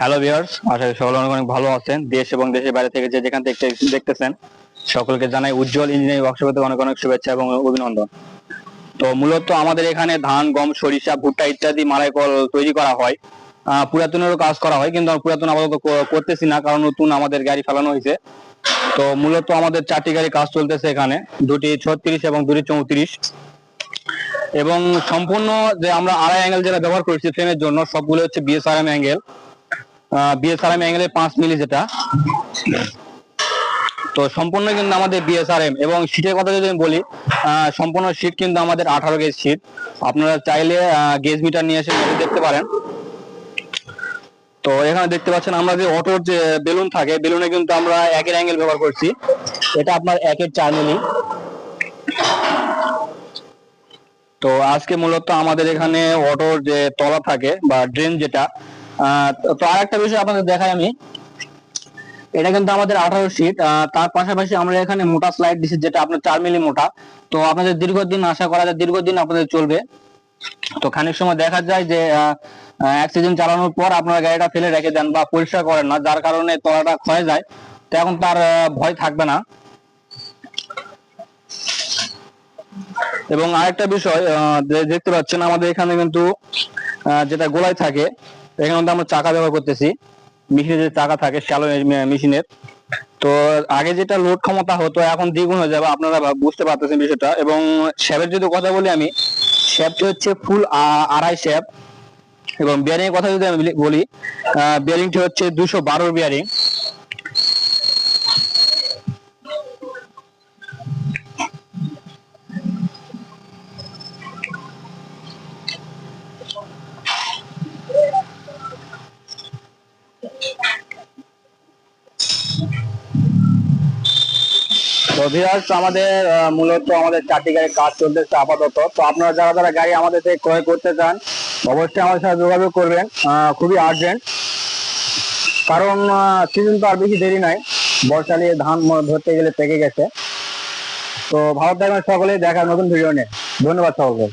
Hello viewers আশা করি সকলে অনেক অনেক ভালো আছেন। দেশ এবং দেশের বাইরে থেকে যে যেখান থেকে দেখতেছেন, সকলকে জানাই উজ্জ্বল ইঞ্জিনিয়ারিং ওয়ার্কশপ থেকে অনেক অনেক শুভেচ্ছা এবং অভিনন্দন। তো মূলত আমাদের এখানে ধান, গম, সরিষা, ভুট্টা ইত্যাদি মালাই কল তৈরি করা হয়। পুরাতনেরও কাজ করা হয়, কিন্তু পুরাতন আপাতত করতেছি না, কারণ নতুন আমাদের গাড়ি ফেলানো হয়েছে। তো মূলত আমাদের চারটি গাড়ি কাজ চলতেছে এখানে, দুটি ছত্রিশ এবং দুটি চৌত্রিশ। এবং সম্পূর্ণ যে আমরা আড়াই অ্যাঙ্গেল যেটা ব্যবহার করেছি ফ্রেমের জন্য, সবগুলো হচ্ছে বিএসআরএম অ্যাঙ্গেল বিএসআরএম অ্যাঙ্গেলের পাঁচ মিলি যেটা। তো সম্পূর্ণ কিন্তু আমাদের বিএসআরএম এবং শীটের কথা যদি আমি বলি সম্পূর্ণ শীট কিন্তু আমাদের আঠারো গেজ শীট আপনারা চাইলে গেজ মিটার নিয়ে এসে দেখতে পারেন। তো এখানে দেখতে পাচ্ছেন আমরা যে অটোর যে বেলুন থাকে, বেলুনে কিন্তু আমরা একের অ্যাঙ্গেল ব্যবহার করছি। এটা আপনার একের চার মিলি তো আজকে মূলত আমাদের এখানে অটোর যে তলা থাকে বা ড্রেন যেটা তো- তো আরেকটা বিষয় আপনাদের দেখাই আমি। এটা কিন্তু আমাদের আঠারো সিট তার পাশাপাশি আমরা এখানে মোটা স্লাইড দিচ্ছি যেটা আপনার চার মিলি মোটা তো আপনাদের দীর্ঘদিন আশা করা যায়, দীর্ঘদিন আপনাদের চলবে। তো খানিক সময় দেখা যায় যে অ্যাক্সিডেন্ট চালানোর পর আপনারা গাড়িটা ফেলে রেখে দেন বা পরিষ্কার করেন না, যার কারণে তলাটা ক্ষয়ে যায়। তো এখন তার ভয় থাকবে না। এবং আরেকটা বিষয় দেখতে পাচ্ছেন, আমাদের এখানে কিন্তু যেটা গোলায় থাকে এখানে মধ্যে আমরা চাকা ব্যবহার করতেছি। মেশিনে যে চাকা থাকে, শ্যালো মেশিনের। তো আগে যেটা লোড ক্ষমতা হতো, এখন দ্বিগুণ হয়ে যাবে, আপনারা বুঝতে পারতেছেন বিষয়টা। এবং শ্যাপের যদি কথা বলি আমি, শ্যাপটি হচ্ছে ফুল আড়াই শ্যাপ। এবং বিয়ারিং এর কথা যদি আমি বলি বিয়ারিংটি হচ্ছে দুশো বারোর বিয়ারিং। ভিউয়ার্স আমাদের মূলত আমাদের চারটি গাড়ির কাজ চলতেছে আপাতত। তো আপনারা যারা যারা গাড়ি আমাদের থেকে ক্রয় করতে চান, অবশ্যই আমাদের সাথে যোগাযোগ করবেন খুবই আর্জেন্ট কারণ সিজন তো আর বেশি দেরি নাই, বর্ষা নিয়ে ধান ধরতে গেলে পেকে গেছে। তো ভালো থাকবেন সকলে দেখা নতুন ভিডিও নিয়ে। ধন্যবাদ সকলকে।